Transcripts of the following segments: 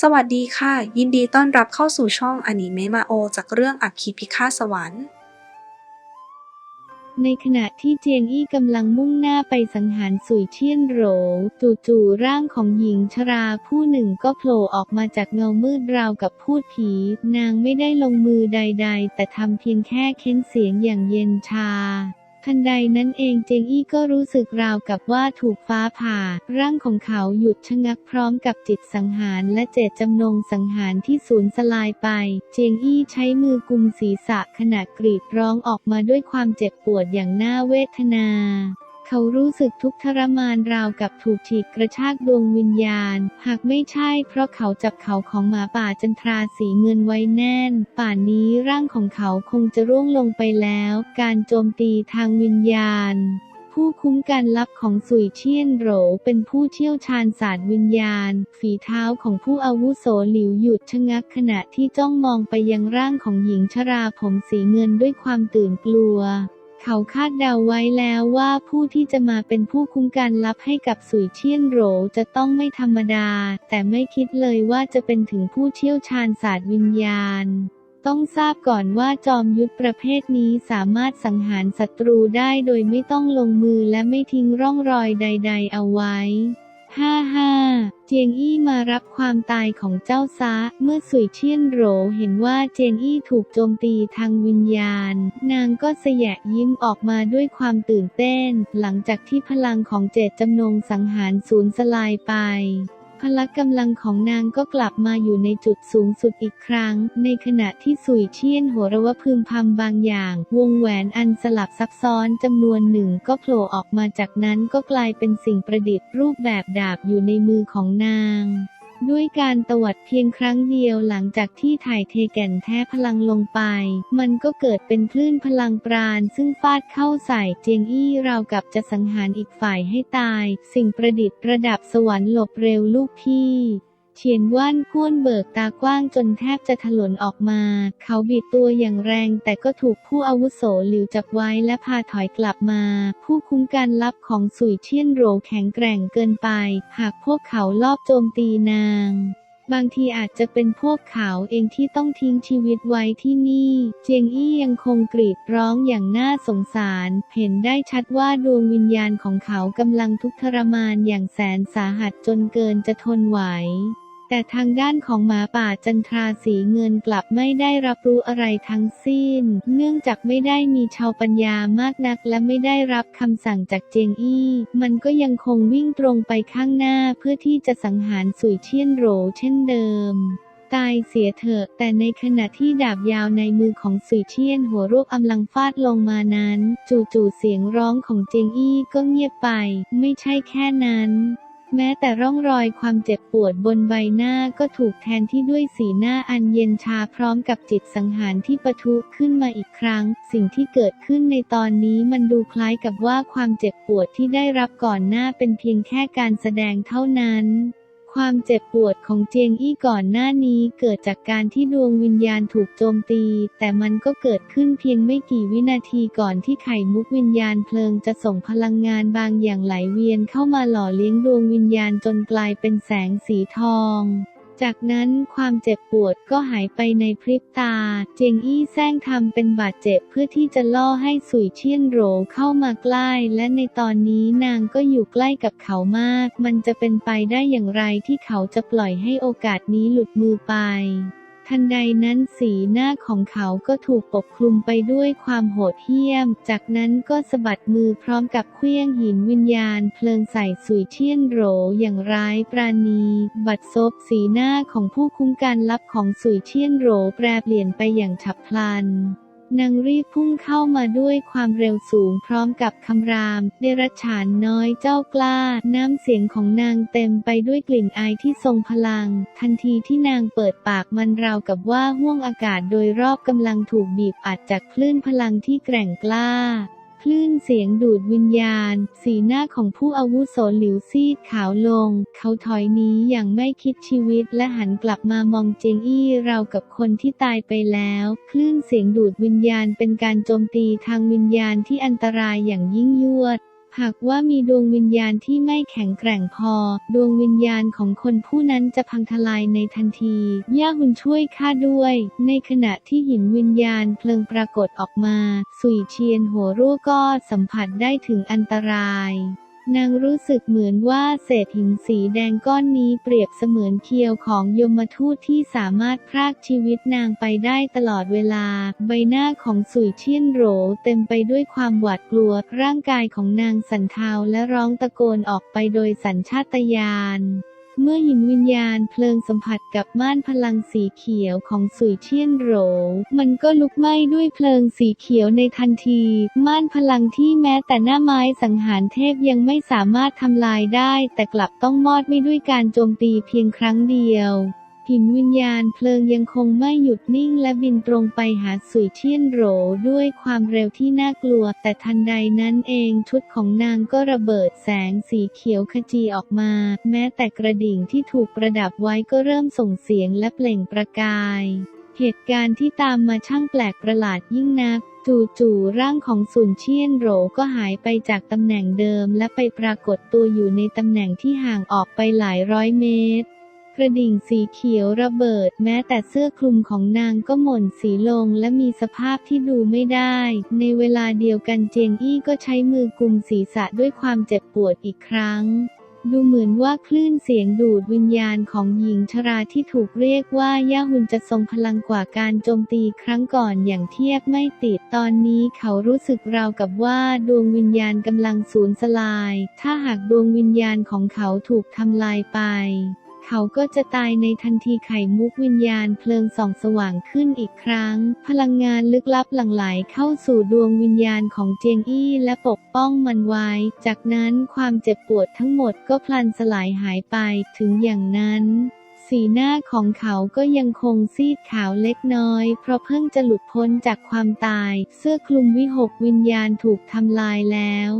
สวัสดีค่ะ ยินดีต้อนรับเข้าสู่ช่องอนิเมะมาโอ จากเรื่องอัคคีพิฆาตสวรรค์ ในขณะที่เจียงอี้กำลังมุ่งหน้าไปสังหารสุยเชียนโหรจู่ๆร่างของหญิงชราผู้หนึ่งก็โผล่ออกมาจากเงามืดราวกับพูดผี นางไม่ได้ลงมือใด ๆ แต่ทำเพียงแค่เค้นเสียงอย่างเย็นชา ทันใดนั้นเองเจงอี้ก็รู้สึกราวกับว่าถูกฟ้าผ่า ร่างของเขาหยุดชะงักพร้อมกับจิตสังหารและเจตจำนงสังหารที่สูญสลายไป เจงอี้ใช้มือกุมศีรษะขณะกรีดร้องออกมาด้วยความเจ็บปวดอย่างน่าเวทนา เขารู้สึกทุกข์ทรมานราวกับถูกฉีกกระชากดวงวิญญาณ หากไม่ใช่เพราะเขาจับเขาของหมาป่าจันทราสีเงินไว้แน่น ป่านนี้ร่างของเขาคงจะร่วงลงไปแล้ว การโจมตีทางวิญญาณผู้คุ้มกันลับของสุยเชียนโหรเป็นผู้เชี่ยวชาญศาสตร์วิญญาณ ฝีเท้าของผู้อาวุโสหลิวหยุดชะงักขณะที่จ้องมองไปยังร่างของหญิงชราผมสีเงินด้วยความตื่นกลัว เขาคาดเดาไว้แล้วว่าผู้ที่จะมาเป็นผู้คุ้มกันรับให้กับสุยเชียนโหรจะต้องไม่ธรรมดา แต่ไม่คิดเลยว่าจะเป็นถึงผู้เชี่ยวชาญศาสตร์วิญญาณ ต้องทราบก่อนว่าจอมยุทธประเภทนี้สามารถสังหารศัตรูได้โดยไม่ต้องลงมือและไม่ทิ้งร่องรอยใด ๆ เอาไว้ ฮ่าฮ่าเจียงอี้มารับความตายของเจ้าซาเมื่อสุยเชียนโหรเห็นว่าเจียงอี้ถูกโจมตีทางวิญญาณ นางก็สยะยิ้มออกมาด้วยความตื่นเต้น หลังจากที่พลังของเจตจำนงสังหารสูญสลายไป พละกำลังของนางก็กลับมาอยู่ในจุดสูงสุดอีกครั้ง ในขณะที่สุยเชียนหัวระว่าพึมพำบางอย่าง วงแหวนอันสลับซับซ้อนจำนวนหนึ่งก็โผล่ออกมาจากนั้นก็กลายเป็นสิ่งประดิษฐ์รูปแบบดาบอยู่ในมือของนาง ด้วยการตวัดเพียงครั้งเดียวหลังจากที่ถ่ายเทแก่นแท้พลังลงไป มันก็เกิดเป็นคลื่นพลังปราณ ซึ่งฟาดเข้าใส่เจียงอี้ราวกับจะสังหารอีกฝ่ายให้ตาย สิ่งประดิษฐ์ระดับสวรรค์หลบเร็วลูกพี่ เฉียนว่านก้วนเบิกตากว้างจนแทบจะถลนออกมา เขาบิดตัวอย่างแรงแต่ก็ถูกผู้อาวุโสหลิวจับไว้และพาถอยกลับมา ผู้คุ้มกันลับของสุยเชียนโรแข็งแกร่งเกินไป หากพวกเขาลอบโจมตีนาง บางทีอาจจะเป็นพวกเขาเองที่ต้องทิ้งชีวิตไว้ที่นี่ เจียงอี้ยังคงกรีดร้องอย่างน่าสงสาร เห็นได้ชัดว่าดวงวิญญาณของเขากำลังทุกข์ทรมานอย่างแสนสาหัสจนเกินจะทนไหว แต่ทางด้านของหมาป่าจันทราสีเงินกลับไม่ได้รับรู้อะไรทั้งสิ้น เนื่องจากไม่ได้มีชาวปัญญามากนักและไม่ได้รับคำสั่งจากเจียงอี้ มันก็ยังคงวิ่งตรงไปข้างหน้าเพื่อที่จะสังหารสุยเชียนโหรเช่นเดิมตายเสียเถอะ แต่ในขณะที่ดาบยาวในมือของสุยเชียนหัวรวบอำลังฟาดลงมานั้น จู่ๆเสียงร้องของเจียงอี้ก็เงียบไป ไม่ใช่แค่นั้น แม้แต่ร่องรอยความเจ็บปวดบนใบหน้าก็ถูกแทนที่ด้วยสีหน้าอันเย็นชาพร้อมกับจิตสังหารที่ปะทุขึ้นมาอีกครั้ง สิ่งที่เกิดขึ้นในตอนนี้มันดูคล้ายกับว่าความเจ็บปวดที่ได้รับก่อนหน้าเป็นเพียงแค่การแสดงเท่านั้น ความเจ็บปวดของเจียงอี้ก่อนหน้านี้เกิดจากการที่ดวงวิญญาณถูกโจมตี แต่มันก็เกิดขึ้นเพียงไม่กี่วินาทีก่อนที่ไข่มุกวิญญาณเพลิงจะส่งพลังงานบางอย่างไหลเวียนเข้ามาหล่อเลี้ยงดวงวิญญาณจนกลายเป็นแสงสีทอง จากนั้นความเจ็บปวดก็หายไปในพริบตา เจียงอี้แซงทำเป็นบาดเจ็บเพื่อที่จะล่อให้สุยเชียนโหรเข้ามาใกล้ และในตอนนี้นางก็อยู่ใกล้กับเขามาก มันจะเป็นไปได้อย่างไรที่เขาจะปล่อยให้โอกาสนี้หลุดมือไป ทันใดนั้นสีหน้าของเขาก็ถูกปกคลุมไปด้วยความโหดเหี้ยม จากนั้นก็สะบัดมือพร้อมกับเคลื่องหินวิญญาณ เพลิงใส่สุยเทียนโหรอย่างร้ายปราณี บัดซบสีหน้าของผู้คุ้มการลับของสุยเทียนโหรแปรเปลี่ยนไปอย่างฉับพลัน นางรีบพุ่งเข้ามาด้วยความเร็วสูงพร้อมกับคำราม เดรัจฉานน้อยเจ้ากล้า น้ำเสียงของนางเต็มไปด้วยกลิ่นอายที่ทรงพลัง ทันทีที่นางเปิดปากมันราวกับว่าห้วงอากาศโดยรอบกำลังถูกบีบอัดจากคลื่นพลังที่แกร่งกล้า เสียงดูดวิญญาณ สีหน้าของผู้อาวุโสหลิวซีดขาวลง เขาถอยหนีอย่างไม่คิดชีวิตและหันกลับมามองเจงอี้เรากับคนที่ตายไปแล้ว คลื่นเสียงดูดวิญญาณเป็นการโจมตีทางวิญญาณที่อันตรายอย่างยิ่งยวด หากว่ามีดวงวิญญาณที่ไม่แข็งแกร่งพอ ดวงวิญญาณของคนผู้นั้นจะพังทลายในทันที ย่าหุนช่วยข้าด้วย ในขณะที่หินวิญญาณเพลิงปรากฏออกมา สุยเชียนหัวรั่วก็สัมผัสได้ถึงอันตราย นางรู้สึกเหมือนว่าเศษหินสีแดงก้อนนี้เปรียบเสมือนเคียวของยมทูตที่สามารถพรากชีวิตนางไปได้ตลอดเวลา ใบหน้าของสุยเชียนโหรเต็มไปด้วยความหวาดกลัว ร่างกายของนางสั่นเทาและร้องตะโกนออกไปโดยสัญชาตญาณ เมื่อหินวิญญาณเพลิงสัมผัสกับม่านพลังสีเขียวของสุยเชียนโหรมันก็ลุกไหม้ด้วยเพลิงสีเขียวในทันที ม่านพลังที่แม้แต่หน้าไม้สังหารเทพยังไม่สามารถทำลายได้ แต่กลับต้องมอดไม่ด้วยการโจมตีเพียงครั้งเดียว หินวิญญาณเพลิงยังคงไม่หยุดนิ่งและบินตรงไปหาสุยเชียนโหรด้วยความเร็วที่น่ากลัว แต่ทันใดนั้นเองชุดของนางก็ระเบิดแสงสีเขียวขจีออกมา แม้แต่กระดิ่งที่ถูกประดับไว้ก็เริ่มส่งเสียงและเปล่งประกาย เหตุการณ์ที่ตามมาช่างแปลกประหลาดยิ่งนักจู่ๆร่างของสุนเชียนโหรก็หายไปจากตำแหน่งเดิม และไปปรากฏตัวอยู่ในตำแหน่งที่ห่างออกไปหลายร้อยเมตร กระดิ่งสีเขียวระเบิด แม้แต่เสื้อคลุมของนางก็หม่นสีลงและมีสภาพที่ดูไม่ได้ ในเวลาเดียวกันเจียงอี้ก็ใช้มือกุมศีรษะด้วยความเจ็บปวดอีกครั้ง ดูเหมือนว่าคลื่นเสียงดูดวิญญาณของหญิงชราที่ถูกเรียกว่าย่าหุนจะทรงพลังกว่าการโจมตีครั้งก่อนอย่างเทียบไม่ติดตอนนี้เขารู้สึกราวกับว่าดวงวิญญาณกำลังสูญสลาย ถ้าหากดวงวิญญาณของเขาถูกทำลายไป เขาก็จะตายในทันทีไข่มุกวิญญาณเพลิงส่องสว่างขึ้นอีกครั้ง พลังงานลึกลับหลั่งไหลเข้าสู่ดวงวิญญาณของเจียงอี้และปกป้องมันไว้ จากนั้นความเจ็บปวดทั้งหมดก็พลันสลายหายไปถึงอย่างนั้นสีหน้าของเขาก็ยังคงซีดขาวเล็กน้อย เพราะเพิ่งจะหลุดพ้นจากความตาย เสื้อคลุมวิหกวิญญาณถูกทำลายแล้ว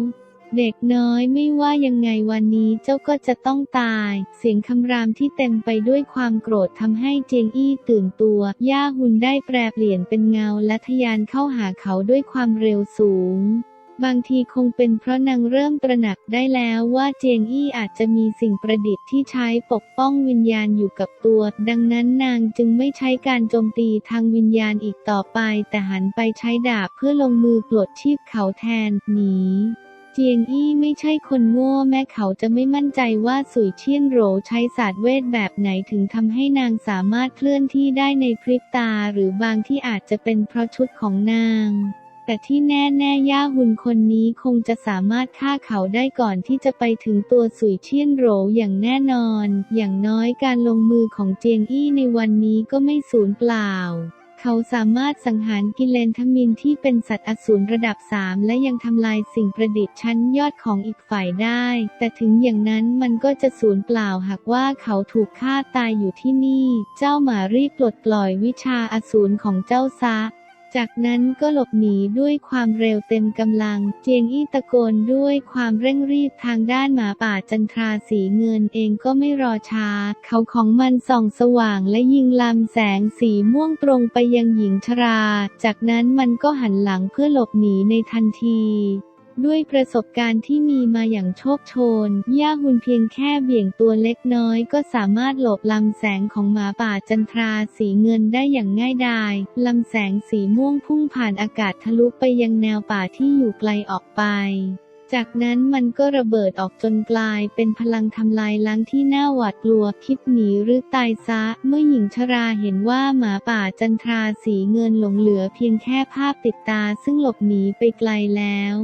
เด็กน้อยไม่ว่ายังไงวันนี้เจ้าก็จะต้องตาย เสียงคำรามที่เต็มไปด้วยความโกรธทำให้เจียงอี้ตื่นตัว ย่าหุนได้แปรเปลี่ยนเป็นเงาและทยานเข้าหาเขาด้วยความเร็วสูง บางทีคงเป็นเพราะนางเริ่มตระหนักได้แล้วว่าเจียงอี้อาจจะมีสิ่งประดิษฐ์ที่ใช้ปกป้องวิญญาณอยู่กับตัว ดังนั้นนางจึงไม่ใช้การโจมตีทางวิญญาณอีกต่อไป แต่หันไปใช้ดาบเพื่อลงมือปลดชีพเขาแทนหนี เจียงอี้ไม่ใช่คนโง่แม้เขาจะไม่มั่นใจว่าสุยเชียนโหรใช้ศาสตร์เวทแบบไหนถึงทำให้นางสามารถเคลื่อนที่ได้ในพริบตาหรือบางที่อาจจะเป็นเพราะชุดของนาง แต่ที่แน่แน่ๆย่าหุนคนนี้คงจะสามารถฆ่าเขาได้ก่อนที่จะไปถึงตัวสุยเชียนโหรอย่างแน่นอน อย่างน้อยการลงมือของเจียงอี้ในวันนี้ก็ไม่สูญเปล่า เขาสามารถสังหารกิเลนทมินที่เป็นสัตว์อสูรระดับสามและยังทำลายสิ่งประดิษฐ์ชั้นยอดของอีกฝ่ายได้ แต่ถึงอย่างนั้นมันก็จะสูญเปล่าหากว่าเขาถูกฆ่าตายอยู่ที่นี่ เจ้าหมารีบปลดปล่อยวิชาอสูรของเจ้าซะ จากนั้นก็หลบหนีด้วยความเร็วเต็มกำลัง เจียงอี้ตะโกนด้วยความเร่งรีบทางด้านหมาป่าจันทราสีเงินเองก็ไม่รอช้า เขาของมันส่องสว่างและยิงลำแสงสีม่วงตรงไปยังหญิงชรา จากนั้นมันก็หันหลังเพื่อหลบหนีในทันที ด้วยประสบการณ์ที่มีมาอย่างโชคโชน ย่าหุนเพียงแค่เบี่ยงตัวเล็กน้อยก็สามารถหลบลำแสงของหมาป่าจันทราสีเงินได้อย่างง่ายดายลำแสงสีม่วงพุ่งผ่านอากาศทะลุไปยังแนวป่าที่อยู่ไกลออกไป จากนั้นมันก็ระเบิดออกจนกลายเป็นพลังทำลายล้างที่น่าหวาดกลัวคิดหนีหรือตายซะ เมื่อหญิงชราเห็นว่าหมาป่าจันทราสีเงินหลงเหลือเพียงแค่ภาพติดตาซึ่งหลบหนีไปไกลแล้ว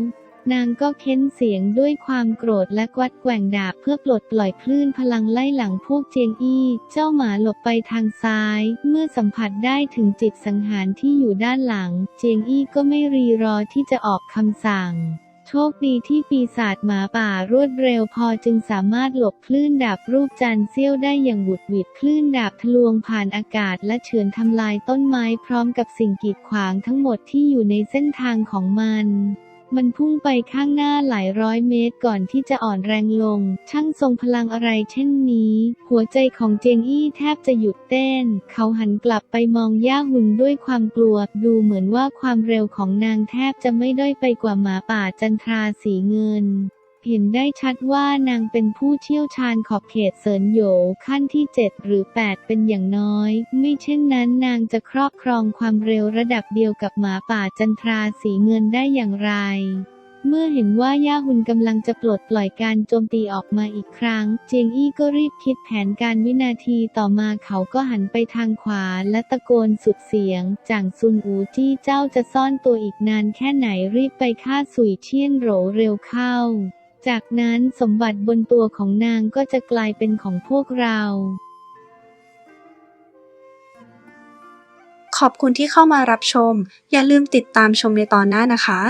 นางก็เค้นเสียงด้วยความโกรธและกวัดแกว่งดาบเพื่อปลดปล่อยคลื่นพลังไล่หลังพวกเจียงอี้ เจ้าหมาหลบไปทางซ้าย เมื่อสัมผัสได้ถึงจิตสังหารที่อยู่ด้านหลัง เจียงอี้ก็ไม่รีรอที่จะออกคำสั่งโชคดีที่ปีศาจหมาป่ารวดเร็วพอจึงสามารถหลบคลื่นดาบรูปจันเสี้ยวได้อย่างบุดหวิดคลื่นดาบทะลวงผ่านอากาศและเฉือนทำลายต้นไม้พร้อมกับสิ่งกีดขวางทั้งหมดที่อยู่ในเส้นทางของมัน มันพุ่งไปข้างหน้าหลายร้อยเมตรก่อนที่จะอ่อนแรงลง ช่างทรงพลังอะไรเช่นนี้ หัวใจของเจงอี้แทบจะหยุดเต้น เขาหันกลับไปมองย่าหุ่นด้วยความกลัว ดูเหมือนว่าความเร็วของนางแทบจะไม่ด้อยไปกว่าหมาป่าจันทราสีเงิน เห็นได้ชัดว่านางเป็นผู้เชี่ยวชาญขอบเขตเซินโยขั้นที่ 7 หรือ 8 เป็นอย่างน้อย ไม่เช่นนั้นนางจะครอบครองความเร็วระดับเดียวกับหมาป่าจันทราสีเงินได้อย่างไรเมื่อเห็นว่าย่าหุนกำลังจะปลดปล่อยการโจมตีออกมาอีกครั้ง เจียงอี้ก็รีบคิดแผนการวินาทีต่อมาเขาก็หันไปทางขวาและตะโกนสุดเสียงจ่างซุนอูจี้เจ้าจะซ่อนตัวอีกนานแค่ไหนรีบไปฆ่าสุยเชียนโหรเร็วเข้า จากนั้นสมบัติบนตัวของนางก็จะกลายเป็นของพวกเรา ขอบคุณที่เข้ามารับชม อย่าลืมติดตามชมในตอนหน้านะคะ